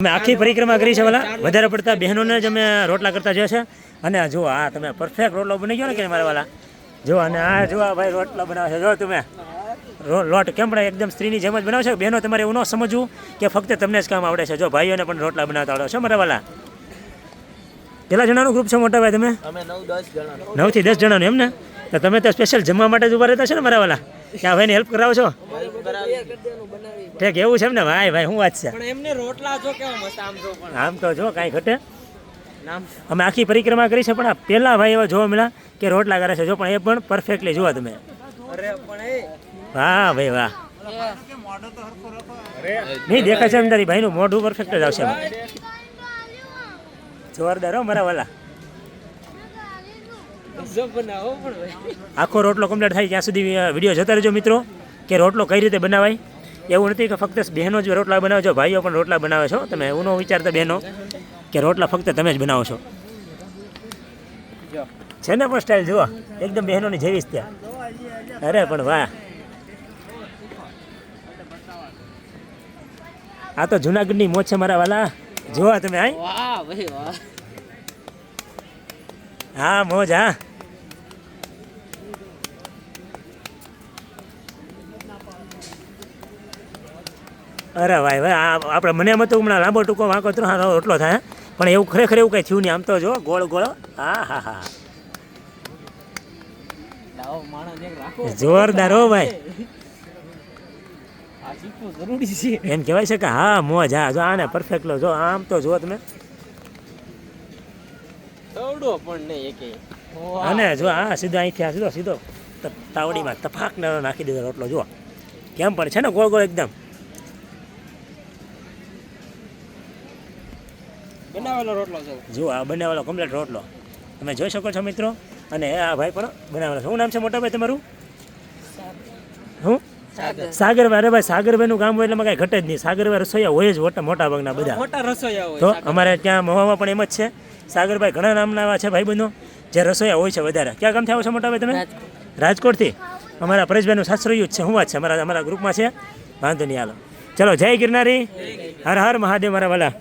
અમે આખી પરિક્રમા કરી છે ભલા. વધારે પડતા બહેનોને જ અમે રોટલા કરતા જોયા છે. અને જો જુઓ આ તમે પરફેક્ટ રોટલો બની ગયો ને કે મારા વાલા? જો અને આ જો આ ભાઈ રોટલા બનાવે છે. જો તમે લોટ કેમ પણ એકદમ સ્ત્રીની જેમ જ બનાવશો બહેનો તમારે એવું ન સમજવું કે ફક્ત તમને જ કામ આવડે છે. જો ભાઈઓને પણ રોટલા બનાવતા આવડે છે મારા વાલા. કેટલા જણાનું ગ્રુપ છે મોટા ભાઈ તમે? નવ દસ નવથી દસ જણાનું એમ ને તો તમે તો સ્પેશિયલ જમવા માટે જ ઊભા રહેતા છે ને મારા વાલા? કે આ ભાઈને હેલ્પ કરાવો છો? ઠીક એવું છે ને ભાઈ ભાઈ શું વાત છે? પણ એમને રોટલા જો કેવા મસ્ત આમ જો પણ. આમ તો જો કાંઈ ઘટે. અમે આખી પરિક્રમા કરી છે પણ આ પહેલા ભાઈ એવા જોવા મળ્યા કે રોટલા કરે છે જો પણ એ પણ પરફેક્ટલી જોવા તમે. વાહ ભાઈ વાહ. નહીં દેખાય છે અંદર ભાઈનું મોઢું પરફેક્ટ જ આવશે જોરદાર હો મારા વાલા. આખો રોટલો કમ્પ્લીટ થાય ત્યાં સુધી વીડિયો જતા રહેજો મિત્રો કે રોટલો કઈ રીતે બનાવાય. એવું નથી કે ફક્ત બહેનો જ રોટલા બનાવો છો ભાઈઓ પણ રોટલા બનાવે છો. તમે એવું ન વિચારતા બહેનો કે રોટલા ફક્ત તમે જ બનાવો છો. છે ને પણ સ્ટાઇલ જુઓ. એકદમ બહેનોની જેવી જ ત્યાં. અરે પણ વાહ. આ તો જુનાગઢની મોજ છે મારા વાલા. જુઓ તમે હા મોજ હા. અરે ભાઈ ભાઈ આ આપણે મને એમ હતું હમણાં લાંબો ટૂંકો વાંકો ત્રણ હારો રોટલો થાય પણ એવું ખરેખર એવું કંઈ થયું નહીં આમ તો જો ગોળ ગોળ હા હા હા. જોરદાર હો ભાઈ. જરૂરી છે. એમ કહેવાય છે કે હા મોજ હા જો આને પરફેક્ટ લો જો આમ તો જો તમે. અને જો આ સીધો અહીંથી આ સીધો સીધો તાવડીમાં તફાક નાખી દીધો રોટલો જો કેમ પણ છે ને ગોળ ગોળ એકદમ. બનાવેલો રોટલો છે. જુઓ આ બનાવેલો કમ્પ્લીટ રોટલો. તમે જોઈ શકો છો મિત્રો અને આ ભાઈ પણ બનાવેલો શું નામ છે મોટા ભાઈ તમારું? હું? સાગરભાઈ. અરે ભાઈ સાગરભાઈનું ગામ હોય એટલે કાંઈ ઘટે જ નહીં. સાગરભાઈ રસોઈયા હોય જ મોટા મોટા ભાગના બધા. મોટા રસોઈયા હોય તો અમારે ત્યાં મહુવામાં પણ એમ જ છે. સાગરભાઈ ઘણા નામના એવા છે ભાઈબંધો. જે રસોઈયા હોય છે વધારે. ક્યાં ગામથી આવો છો મોટા ભાઈ તમે? રાજકોટથી. અમારા પરેશભાઈનું સાસરોયું જ છે. હું વાત છે? અમારા અમારા ગ્રુપમાં છે? વાંધો નહીં હાલો. ચલો જય ગિરનારી. હર હર મહાદેવ મારા વાલા.